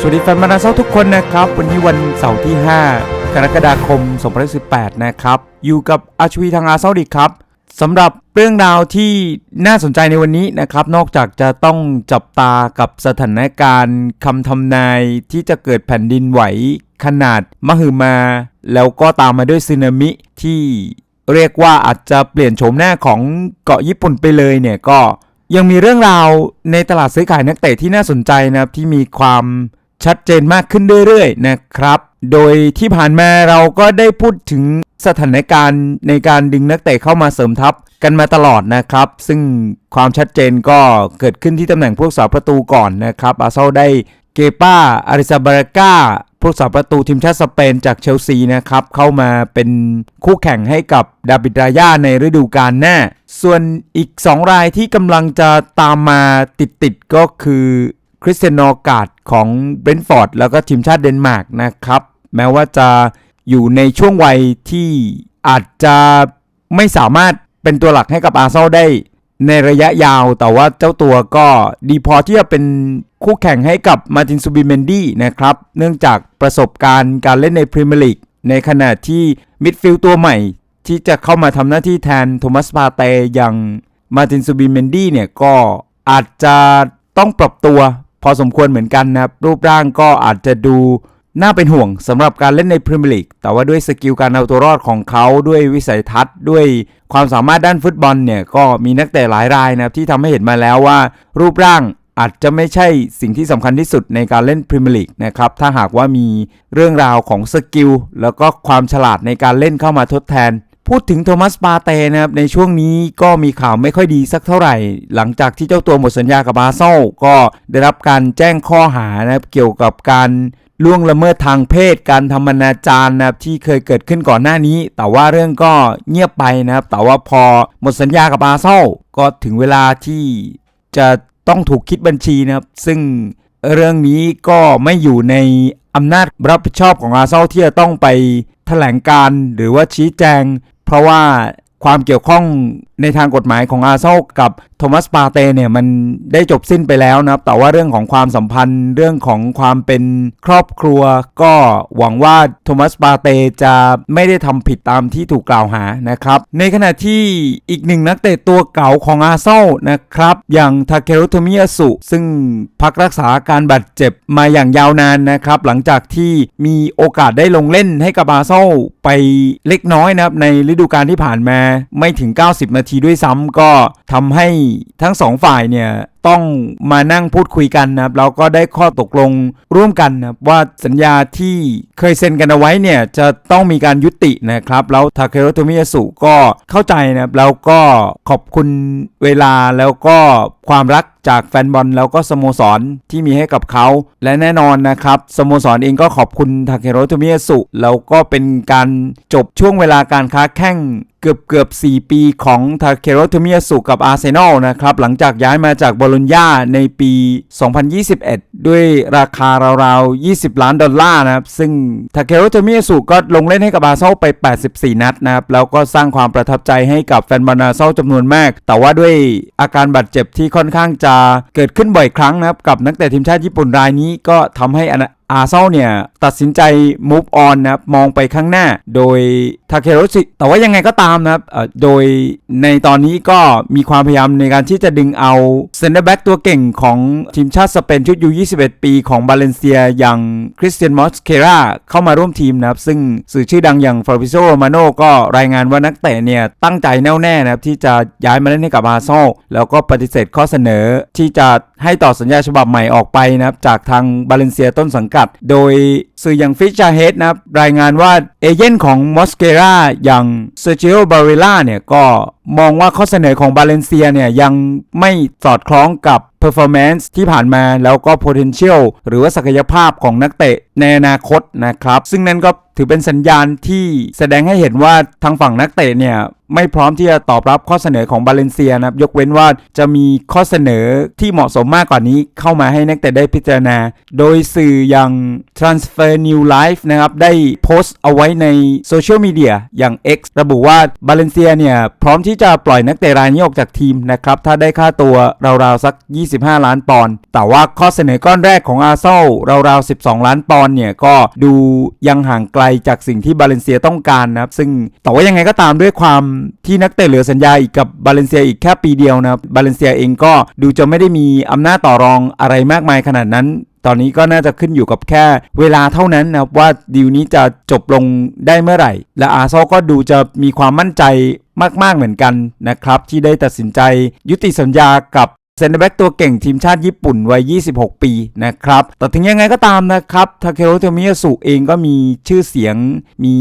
สวัสดีแฟนบอลนาเซาทุกคนนะครับ วันนี้วันเสาร์ที่ 5 กรกฎาคม 2018 นะครับ อยู่กับอาชวีทางอาเซาดีครับสำหรับเรื่องราวที่น่าสนใจในวันนี้นะครับ นอกจากจะต้องจับตากับสถานการณ์คำทำนายที่จะเกิดแผ่นดินไหวขนาดมหึมา แล้วก็ตามมาด้วยสึนามิที่เรียกว่าอาจจะเปลี่ยนโฉมหน้าของเกาะญี่ปุ่นไปเลยเนี่ยก็ยังมีเรื่องราวในตลาดซื้อขายนักเตะที่น่าสนใจนะครับที่มีความ ชัดเจนมากขึ้นเรื่อยๆนะครับ โดยที่ผ่านมาเราก็ได้พูดถึงสถานการณ์ในการดึงนักเตะเข้ามาเสริมทัพกันมาตลอดนะครับ ซึ่งความชัดเจนก็เกิดขึ้นที่ตำแหน่งผู้รักษาประตูก่อนนะครับ อาร์เซนอลได้เกป้าอาริซาบาราก้าผู้รักษาประตูทีมชาติสเปนจากเชลซีนะครับ เข้ามาเป็นคู่แข่งให้กับดาบิดรายาในฤดูกาลหน้า ส่วนอีก 2 รายที่กำลังจะตามมาติดๆก็คือคริสเตียนโนกาด ของเบรนท์ฟอร์ดแล้วก็ทีมชาติเดนมาร์กนะครับ แม้ว่าจะอยู่ในช่วงวัยที่อาจจะไม่สามารถเป็นตัวหลักให้กับอาร์เซนอลได้ในระยะยาว แต่ว่าเจ้าตัวก็ดีพอที่จะเป็นคู่แข่งให้กับมาตินซูบิเมนดี้นะครับ เนื่องจากประสบการณ์การเล่นในพรีเมียร์ลีกในขณะที่มิดฟิลด์ตัวใหม่ ที่จะเข้ามาทำหน้าที่แทนโทมัสพาเตอย่างมาตินซูบิเมนดี้เนี่ยก็อาจจะต้องปรับตัว พอสมควรเหมือนกันนะครับ รูปร่างก็อาจจะดูน่าเป็นห่วงสำหรับการเล่นในพรีเมียร์ลีกแต่ว่าด้วยสกิลการเอาตัวรอดของเขาด้วยวิสัยทัศน์ ด้วยความสามารถด้านฟุตบอลเนี่ย ก็มีนักเตะหลายรายนะครับที่ทำให้เห็นมาแล้วว่า รูปร่างอาจจะไม่ใช่สิ่งที่สำคัญที่สุดในการเล่นพรีเมียร์ลีกนะครับ ถ้าหากว่ามีเรื่องราวของสกิลแล้วก็ความฉลาดในการเล่นเข้ามาทดแทน พูดถึงโทมัสปาเตนะครับในช่วงนี้ก็มีข่าวไม่ค่อยดีสักเท่าไหร่ หลังจากที่เจ้าตัวหมดสัญญากับอาเซลก็ได้รับการแจ้งข้อหานะครับเกี่ยวกับการล่วงละเมิดทางเพศการทำอนาจารนะครับที่เคยเกิดขึ้นก่อนหน้านี้ แต่ว่าเรื่องก็เงียบไปนะครับ แต่ว่าพอหมดสัญญากับอาเซลก็ถึงเวลาที่จะต้องถูกคิดบัญชีนะครับ ซึ่งเรื่องนี้ก็ไม่อยู่ในอำนาจรับผิดชอบของอาเซนอลที่จะต้องไปแถลงการหรือว่าชี้แจง เพราะว่าความเกี่ยวข้อง ในทางกฎหมายของอาเซอลกับโทมัสปาเตเนี่ยมันได้จบสิ้นไปแล้วนะครับ แต่ว่าเรื่องของความสัมพันธ์เรื่องของความเป็นครอบครัว ก็หวังว่าโทมัสปาเตจะไม่ได้ทำผิดตามที่ถูกกล่าวหานะครับ ในขณะที่อีกหนึ่งนักเตะตัวเก่าของอาเซอลนะครับ อย่างทาเครุโทมิยาสุ ซึ่งพักรักษาการบาดเจ็บมาอย่างยาวนานนะครับ หลังจากที่มีโอกาสได้ลงเล่นให้กับอาเซอลไปเล็กน้อยนะครับในฤดูกาลที่ผ่านมาไม่ถึง 90 นาทีทีด้วยซ้ำก็ทำให้ทั้งสองฝ่ายเนี่ยต้องมานั่งพูดคุยกันนะครับแล้วก็ได้ข้อตกลงร่วมกันนะครับว่าสัญญาที่เคยเซ็นกันเอาไว้เนี่ยจะต้องมีการยุตินะครับ แล้วทาเคโรโตมิยาสุก็เข้าใจนะครับแล้วก็ขอบคุณเวลาแล้วก็ความรักจากแฟนบอลแล้วก็สโมสรที่มีให้กับเขา และแน่นอนนะครับสโมสรเองก็ขอบคุณทาเคโรโตมิยาสุแล้วก็เป็นการจบช่วงเวลาการค้าแข่งเกือบเกือบ4 ปีของทาเคโรโทมิยาสุกับอาร์เซนอลนะครับหลังจากย้ายมาจากบอลุญญาในปี 2021 ด้วยราคาราวๆ 20 ล้านดอลลาร์นะครับ ซึ่งทาเคโรโทมิยาสุก็ลงเล่นให้กับบาเซาไป 84 นัดนะครับ แล้วก็สร้างความประทับใจให้กับแฟนบอลอาเซาจำนวนมาก แต่ว่าด้วยอาการบาดเจ็บที่ค่อนข้างจะเกิดขึ้นบ่อยครั้งนะครับ กับนักเตะทีมชาติญี่ปุ่นรายนี้ก็ทำให้ อาร์เซนอลเนี่ยตัดสินใจ move on นะครับมองไปข้างหน้าโดยทาเคโรชิแต่ว่ายังไงก็ตามนะครับโดยในตอนนี้ก็มีความพยายามในการที่จะดึงเอาเซนเตอร์แบ็กตัวเก่งของทีมชาติสเปนชุดยู21 ปีของบาเลนเซียอย่างคริสเตียนมอสเคราเข้ามาร่วมทีมนะครับซึ่งสื่อชื่อดังอย่างฟาบิโซโรมาโนก็รายงานว่านักเตะเนี่ยตั้งใจแน่วแน่นะครับที่จะย้ายมาเล่นให้กับอาร์เซนอลแล้วก็ปฏิเสธข้อเสนอที่จะให้ต่อสัญญาฉบับใหม่ออกไปนะครับจากทางบาเลนเซียต้นสังกัดโดยสื่ออย่างฟิชชาเฮดนะครับรายงานว่าเอเย่นของมอสเกราอย่างเซอร์ i ิโอบาริล่าเนี่ยก็มองว่าข้อเสนอของบาเลนเซียเนี่ยยังไม่สอดคล้องกับ performance ที่ผ่านมาแล้วก็ potential หรือว่าศักยภาพของนักเตะในอนาคตนะครับ ซึ่งนั่นก็ ถือเป็นสัญญาณที่แสดงให้เห็นว่าทางฝั่งนักเตะเนี่ยไม่พร้อมที่จะตอบรับข้อเสนอของบาเลนเซียนะครับยกเว้นว่าจะมีข้อเสนอที่เหมาะสมมากกว่านี้เข้ามาให้นักเตะได้พิจารณา โดยสื่ออย่าง Transfer New Life นะครับได้โพสต์เอาไว้ในโซเชียลมีเดียอย่าง X ระบุว่าบาเลนเซียเนี่ยพร้อมที่จะปล่อยนักเตะรายนี้ออกจากทีมนะครับถ้าได้ค่าตัวราวๆสัก 25 ล้านปอนด์แต่ว่าข้อเสนอก้อนแรกของอาร์เซลราวๆ 12 ล้านปอนด์เนี่ยก็ดูยังห่างไกลจากสิ่งที่บาเลนเซียต้องการนะครับ ซึ่งแต่ว่ายังไงก็ตามด้วยความที่นักเตะเหลือสัญญาอีกกับบาเลนเซียอีกแค่ปีเดียวนะครับบาเลนเซียเองก็ดูจะไม่ได้มีอำนาจต่อรองอะไรมากมายขนาดนั้นตอนนี้ก็น่าจะขึ้นอยู่กับแค่เวลาเท่านั้นนะครับว่าดีลนี้จะจบลงได้เมื่อไหร่ และอาร์ซอก็ดูจะมีความมั่นใจมาก ๆ เหมือนกันนะครับ ที่ได้ตัดสินใจยุติสัญญากับ เซนเตอร์แบ็กตัวเก่งทีมชาติญี่ปุ่นวัย 26 ปีนะครับ แต่ถึงยังไงก็ตามนะครับ ทาเคโรโทมิยาสุเองก็มีชื่อเสียง มี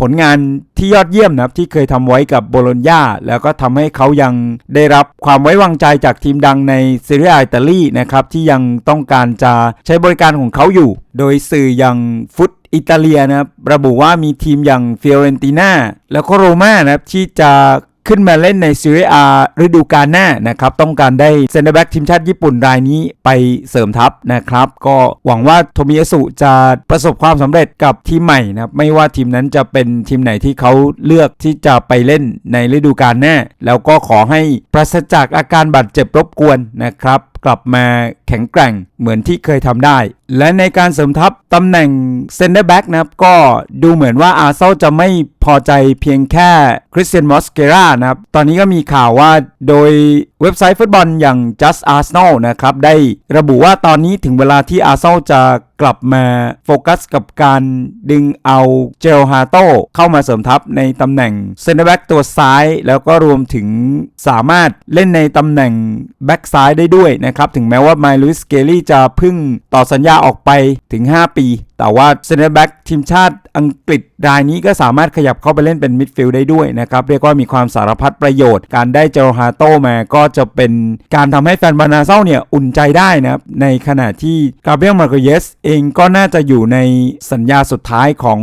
ผลงานที่ยอดเยี่ยมนะครับที่เคยทำไว้กับโบโลญญาแล้วก็ทำให้เขายังได้รับความไว้วางใจจากทีมดังในซีเรียอิตาลีนะครับที่ยังต้องการจะใช้บริการของเขาอยู่ โดยสื่ออย่างฟุตอิตาเลียนะครับระบุว่ามีทีมอย่างฟิเรนติน่าแล้วก็โรม่านะครับที่จะ ขึ้นมาเล่นในซีเรียฤดูกาลหน้านะครับ ต้องการได้เซนเตอร์แบ็กทีมชาติญี่ปุ่นรายนี้ไปเสริมทัพนะครับ ก็หวังว่าโทมิยสุจะประสบความสำเร็จกับทีมใหม่นะครับ ไม่ว่าทีมนั้นจะเป็นทีมไหนที่เขาเลือกที่จะไปเล่นในฤดูกาลหน้า แล้วก็ขอให้ปราศจากอาการบาดเจ็บรบกวนนะครับกลับมาแข็งแกร่งเหมือนที่เคยทำได้ และในการเสริมทัพตำแหน่งเซนเตอร์แบ็กนะครับ ก็ดูเหมือนว่าอาร์เซนอลจะไม่พอใจเพียงแค่คริสเตียนมอสเกรานะครับ ตอนนี้ก็มีข่าวว่าโดยเว็บไซต์ฟุตบอลอย่าง Just Arsenal นะครับ ได้ระบุว่าตอนนี้ถึงเวลาที่อาร์เซนอลจะกลับมาโฟกัสกับการดึงเอาเจลฮาโตเข้ามาเสริมทัพในตำแหน่งเซนเตอร์แบ็กตัวซ้าย แล้วก็รวมถึงสามารถเล่นในตำแหน่งแบ็กซ้ายได้ด้วยนะะครับถึงแม้ว่าไมล์ลุยสเกลี่จะพึ่งต่อสัญญาออกไปถึง 5 ปี แต่ว่าเซนเตอร์แบ็กทีมชาติอังกฤษรายนี้ก็สามารถขยับเข้าไปเล่นเป็นมิดฟิลด์ได้ด้วยนะครับ เรียกว่ามีความสารพัดประโยชน์ การได้เจลฮาโตมาก็จะเป็นการทำให้แฟนบานาเซาเนี่ย อุ่นใจได้นะครับ ในขณะที่กาเบรียลมาร์กเยสเองก็น่าจะอยู่ในสัญญาสุดท้ายของ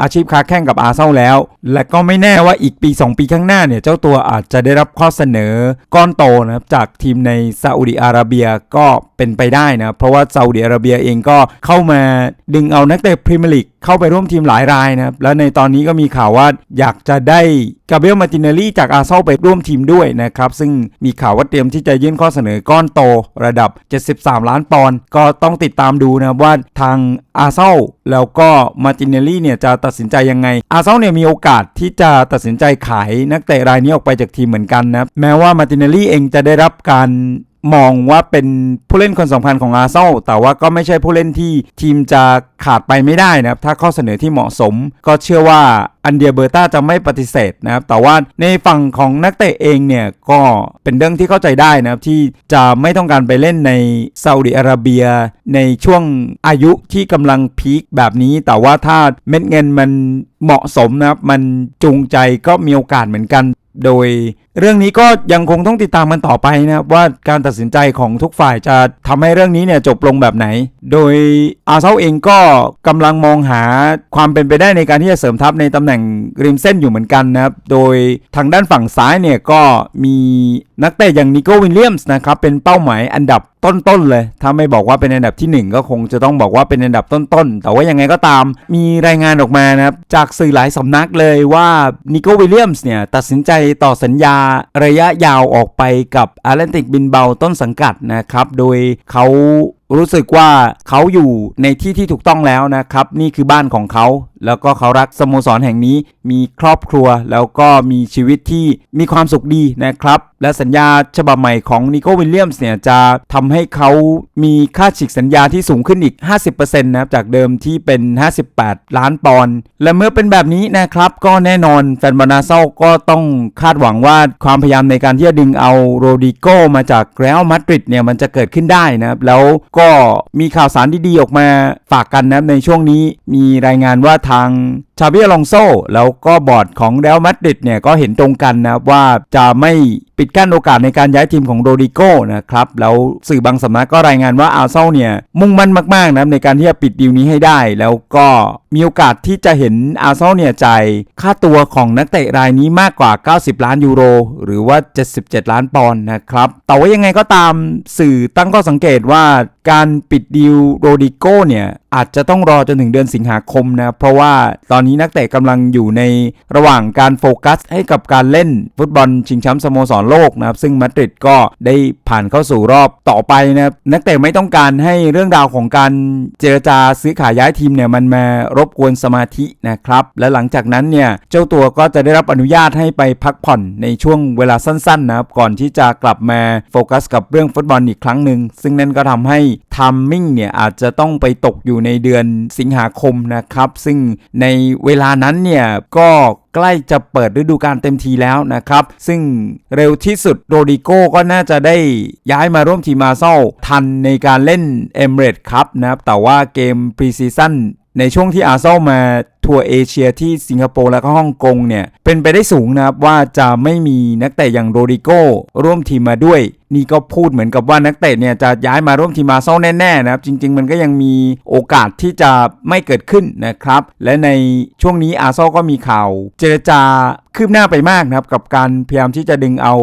อาชีพค้าแข่งกับอาร์เซนอลแล้ว และก็ไม่แน่ว่าอีกปี 2 ปีข้างหน้าเนี่ย เจ้าตัวอาจจะได้รับข้อเสนอก้อนโตนะครับจากทีมในซาอุดิอาระเบียก็เป็นไปได้นะเพราะว่าซาอุดิอาระเบียเองก็เข้ามาดึงเอานักเตะพรีเมียร์ลีกเข้าไปร่วมทีมหลายรายนะครับ และในตอนนี้ก็มีข่าวว่าอยากจะได้กาเบรียลมาตินเนลลี่จากอาร์เซนอลไปร่วมทีมด้วยนะครับ ซึ่งมีข่าวว่าเตรียมที่จะยื่นข้อเสนอก้อนโตระดับ 73 ล้านปอนด์ก็ต้องติดตามดูนะว่าทางอาร์เซนอลแล้วก็มาตินเนลลี่เนี่ยจะตัดสินใจยังไง อาร์เซนอลเนี่ยมีโอกาสที่จะตัดสินใจขายนักเตะรายนี้ออกไปจากทีมเหมือนกันนะแม้ว่ามาตินเนลลี่เองจะได้รับการ มองว่าเป็นผู้เล่นคนสำคัญของอาร์เซนอลแต่ว่าก็ไม่ใช่ผู้เล่นที่ทีมจะขาดไปไม่ได้นะครับ ถ้าข้อเสนอที่เหมาะสม ก็เชื่อว่าอันเดียเบอร์ตาจะไม่ปฏิเสธนะครับ แต่ว่าในฝั่งของนักเตะเองเนี่ย ก็เป็นเรื่องที่เข้าใจได้นะครับ ที่จะไม่ต้องการไปเล่นในซาอุดิอาระเบีย ในช่วงอายุที่กำลังพีคแบบนี้ แต่ว่าถ้าเม็ดเงินมันเหมาะสมนะครับ มันจูงใจก็มีโอกาสเหมือนกัน โดย เรื่องนี้ก็ยังคงต้องติดตามมันต่อไปนะครับว่าการตัดสินใจของทุกฝ่ายจะทำให้เรื่องนี้เนี่ยจบลงแบบไหน โดยอาเซนอลเองก็กำลังมองหาความเป็นไปได้ในการที่จะเสริมทัพในตำแหน่งริมเส้นอยู่เหมือนกันนะครับ โดยทางด้านฝั่งซ้ายเนี่ยก็มีนักเตะอย่างนิโกวิลเลียมส์นะครับเป็นเป้าหมายอันดับต้นๆเลย ถ้าไม่บอกว่าเป็นอันดับทีหนึ่1 ก็คงจะต้องบอกว่าเป็นอันดับต้นๆ แต่ว่ายังไงก็ตาม มีรายงานออกมานะครับจากสื่อหลายสำนักเลยว่านิโกวิลเลียมส์เนี่ยตัดสินใจต่อสัญญาระยะยาวออกไปกับอาร์เลนติกบินเบาต้นสังกัดนะครับ โดยเขารู้สึกว่าเขาอยู่ในที่ที่ถูกต้องแล้วนะครับ นี่คือบ้านของเขา แล้วก็เขารักสโมสรแห่งนี้ มีครอบครัวแล้วก็มีชีวิตที่มีความสุขดีนะครับ และสัญญาฉบับใหม่ของนิโควิลเลียมเนี่ยจะทำให้เขามีค่าฉีกสัญญาที่สูงขึ้นอีก 50%นะครับจากเดิมที่เป็น 58 ล้านปอนด์และเมื่อเป็นแบบนี้นะครับ ก็แน่นอนแฟนบานาเซาก็ต้องคาดหวังว่าความพยายามในการที่จะดึงเอาโรดิโกมาจากเรอัลมาดริดเนี่ยมันจะเกิดขึ้นได้นะครับแล้วก็มีข่าวสารดีๆออกมาฝากกันนะในช่วงนี้มีรายงานว่าทางชาบิอลองโซแล้วก็บอร์ดของเรอัลมาดริดเนี่ยก็เห็นตรงกันนะว่าจะไม่ปิดกั้นโอกาสในการย้ายทีมของโรดิโก้นะครับแล้วสื่อบางสำนักก็รายงานว่าอาร์เซนเนี่ยมุ่งมั่นมากๆนะในการที่จะปิดดีลนี้ให้ได้ แล้วก็มีโอกาสที่จะเห็นอาร์เซนเนี่ยจ่ายค่าตัวของนักเตะรายนี้มากกว่า 90 ล้านยูโร หรือว่า 77 ล้านปอนด์นะครับแต่ว่ายังไงก็ตามสื่อตั้งข้อสังเกตว่าการปิดดีลโรดิโก้เนี่ยอาจจะต้องรอจนถึงเดือนสิงหาคมนะเพราะว่าตอนนี้นักเตะกำลังอยู่ในระหว่างการโฟกัสให้กับการเล่นฟุตบอลชิงแชมป์สโมสรโลกนะครับซึ่งมาดริดก็ได้ผ่านเข้าสู่รอบต่อไปนะครับนักเตะไม่ต้องการให้เรื่องราวของการเจรจาซื้อขายย้ายทีมเนี่ยมันมารบกวนสมาธินะครับและหลังจากนั้นเนี่ยเจ้าตัวก็จะได้รับอนุญาตให้ไปพักผ่อนในช่วงเวลาสั้นๆนะครับก่อนที่จะกลับมาโฟกัสกับเรื่องฟุตบอลอีกครั้งหนึ่งซึ่งนั่นก็ทำให้ทัมมิ่งเนี่ยอาจจะต้องไปตกอยู่ในเดือนสิงหาคมนะครับซึ่งในเวลานั้นเนี่ยก็ใกล้จะเปิดฤดูกาลเต็มทีแล้วนะครับ ซึ่งเร็วที่สุดโรดิโก้ก็น่าจะได้ย้ายมาร่วมทีมอาเซลทันในการเล่นเอมเรดครับนะครับ แต่ว่าเกมพรีซีซั่นในช่วงที่อาเซนอลมาทัวร์เอเชียที่สิงคโปร์และก็ฮ่องกงเนี่ย เป็นไปได้สูงนะครับว่าจะไม่มีนักเตะอย่างโรดิโก้ร่วมทีมมาด้วย นี่ก็พูดเหมือนกับว่านักเตะเนี่ยจะย้ายมาร่วมทีมอาร์เซนอลแน่ๆนะครับจริง ๆ มันก็ยังมีโอกาสที่จะไม่เกิดขึ้นนะครับ และในช่วงนี้อาร์เซนอลก็มีข่าว เจรจาคืบหน้าไปมากนะครับกับการพยายามที่จะดึงเอา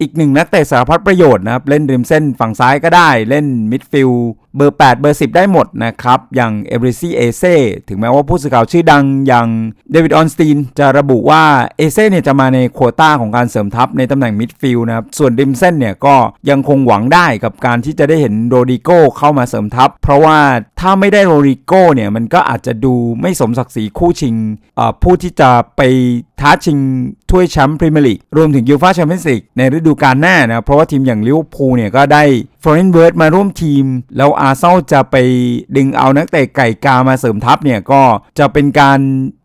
อีกหนึ่งนักเตะสารพัดประโยชน์นะครับ เล่นริมเส้นฝั่งซ้ายก็ได้เล่นมิดฟิลด์เบอร์ 8 เบอร์ 10 ได้หมดนะครับ อย่างเอเบริซีเอเซ่ถึงแม้ว่าผู้สื่อข่าวชื่อดังอย่างเดวิดออนสตีนจะระบุว่าเอเซ่เนี่ยจะมาในโควต้าของการเสริมทัพในตำแหน่งมิดฟิลด์นะครับ ส่วนริมเส้นเนี่ยก็ยังคงหวังได้กับการที่จะได้เห็นโรดิโก้เข้ามาเสริมทัพ เพราะว่าถ้าไม่ได้โรดิโก้เนี่ยมันก็อาจจะดูไม่สมศักดิ์ศรีคู่ชิงผู้ที่จะไปท้าชิงถ้วยแชมป์พรีเมียร์ลีกรวมถึงยูฟ่าแชมเปี้ยนส์ลีกในฤดูกาลหน้านะเพราะว่าทีมอย่างลิเวอร์พูลเนี่ยก็ได้ฟลอเรนเวิร์ดมาร่วมทีม แล้วอาร์เซนอลจะไปดึงเอานักเตะไก่กามาเสริมทัพเนี่ยก็จะเป็นการ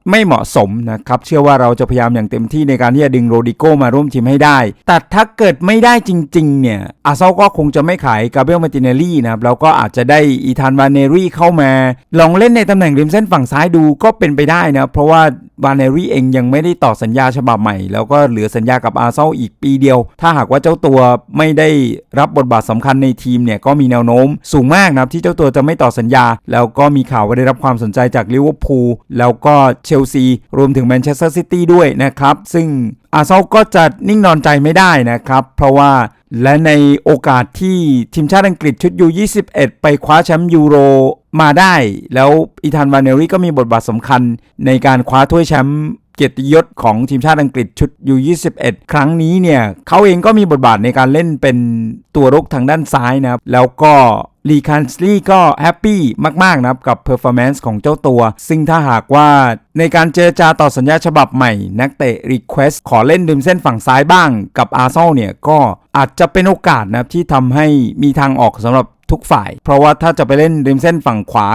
ไม่เหมาะสมนะครับ เชื่อว่าเราจะพยายามอย่างเต็มที่ในการที่จะดึงโรดิโกมาร่วมทีมให้ได้ แต่ถ้าเกิดไม่ได้จริง ๆ เนี่ย อาเซนอลก็คงจะไม่ขายกาเบรียลมาติเนลลี่นะครับแล้วก็อาจจะได้อีธานวานเนรี่เข้ามา ลองเล่นในตำแหน่งริมเส้นฝั่งซ้ายดูก็เป็นไปได้นะ เพราะว่าวานเนรี่เองยังไม่ได้ต่อสัญญาฉบับใหม่แล้วก็เหลือสัญญากับอาร์เซนอลอีกปีเดียว ถ้าหากว่าเจ้าตัวไม่ได้รับบทบาทสำคัญในทีมเนี่ยก็มีแนวโน้มสูงมากนะครับที่เจ้าตัวจะไม่ต่อสัญญา แล้วก็มีข่าวว่าได้รับความสนใจจากลิเวอร์พูลแล้วก็เชลซี รวมถึงแมนเชสเตอร์ซิตี้ด้วยนะครับ ซึ่งอาร์เซนอลก็จะนิ่งนอนใจไม่ได้นะครับ เพราะว่าและในโอกาสที่ทีมชาติอังกฤษชุดยู21ไปคว้าแชมป์ยูโรมาได้ แล้วอีธานวานเนลรี่ก็มีบทบาทสำคัญในการคว้าถ้วยแชมป์ เกียรติยศของทีมชาติอังกฤษชุดยู21 ครั้งนี้เนี่ยเขาเองก็มีบทบาทในการเล่นเป็นตัวรุกทางด้านซ้ายนะครับ แล้วก็ลีคันสลีก็แฮปปี้มาก ๆ นะครับ กับเพอร์ฟอร์แมนซ์ของเจ้าตัว ซึ่งถ้าหากว่าในการเจรจาต่อสัญญาฉบับใหม่ นักเตะรีเควสขอเล่นริมเส้นฝั่งซ้ายบ้างกับอาร์เซอลเนี่ยก็อาจจะเป็นโอกาสนะครับที่ทำให้มีทางออกสำหรับทุกฝ่าย เพราะว่าถ้าจะไปเล่นริมเส้นฝั่งขวา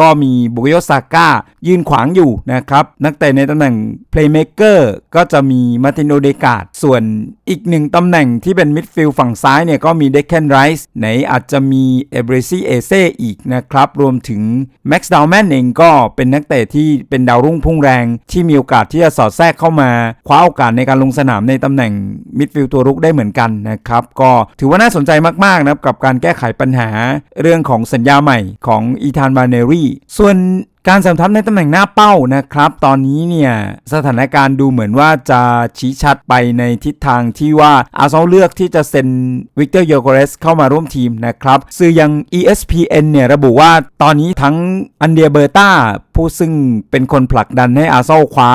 ก็มีบุโยซาก้ายืนขวางอยู่นะครับ นักเตะในตำแหน่ง Playmaker ก็จะมีมาตินโอเดกาดส่วนอีกหนึ่งตำแหน่งที่เป็นมิดฟิลด์ฝั่งซ้ายเนี่ยก็มีเดคเคนไรส์ไหนอาจจะมีเอเบรซีเอเซอีกนะครับ รวมถึงแม็กซ์ดาวแมนเองก็เป็นนักเตะที่เป็นดาวรุ่งพุ่งแรง ที่มีโอกาสที่จะสอดแทรกเข้ามาคว้าโอกาสในการลงสนามในตำแหน่งมิดฟิลด์ตัวรุกได้เหมือนกันนะครับก็ถือว่าน่าสนใจมากๆนะครับกับการแก้ไขปัญหาเรื่องของสัญญาใหม่ของอีธานบาเนรีส่วน การเสริมทัพในตำแหน่งหน้าเป้านะครับ ตอนนี้เนี่ยสถานการณ์ดูเหมือนว่าจะชี้ชัดไปในทิศทางที่ว่าอาร์เซนอลเลือกที่จะเซ็นวิกเตอร์โยโกเรสเข้ามาร่วมทีมนะครับสื่อยัง ESPN เนี่ยระบุว่าตอนนี้ทั้งอันเดียเบอร์ตาผู้ซึ่งเป็นคนผลักดันให้อาร์เซนอลคว้า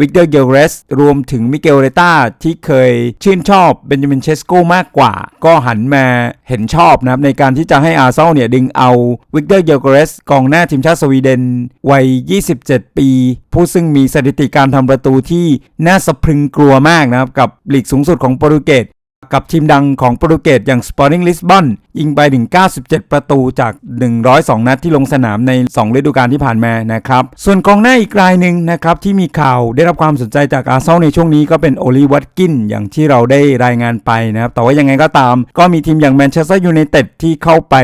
วิกเตอร์เกลเรสรวมถึงมิเกลเรต้าที่เคยชื่นชอบเบนจามินเชสโกมากกว่า ก็หันมาเห็นชอบนะครับในการที่จะให้อาร์เซนอลเนี่ยดึงเอาวิกเตอร์เกลเรสกองหน้าทีมชาติสวีเดนวัย 27 ปี ผู้ซึ่งมีสถิติการทำประตูที่น่าสะพรึงกลัวมากนะครับ กับลีกสูงสุดของโปรตุเกสกับทีมดังของโปรตุเกสอย่างสปอร์ติ้งลิสบอน ยิงไปถึง 97 ประตูจาก 102 นัดที่ลงสนามใน 2 ฤดูกาลที่ผ่านมานะครับ ส่วนกองหน้าอีกรายหนึ่งนะครับที่มีข่าวได้รับความสนใจจากอาร์เซนอลในช่วงนี้ก็เป็นโอลีวัตกินอย่างที่เราได้รายงานไปนะครับ แต่ว่ายังไงก็ตาม ก็มีทีมอย่างแมนเชสเตอร์ยูไนเต็ดที่เข้าไป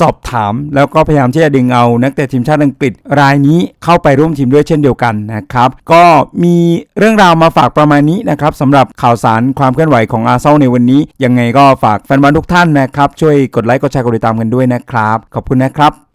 สอบถาม แล้วก็พยายามที่จะดึงเอานักเตะทีมชาติอังกฤษรายนี้เข้าไปร่วมทีมด้วยเช่นเดียวกันนะครับ ก็มีเรื่องราวมาฝากประมาณนี้นะครับสำหรับข่าวสารความเคลื่อนไหวของอาร์เซนอลในวันนี้ ยังไงก็ฝากแฟนบอลทุกท่านนะครับช่วยกดไลค์กดแชร์กดติดตามกันด้วยนะครับ ขอบคุณนะครับ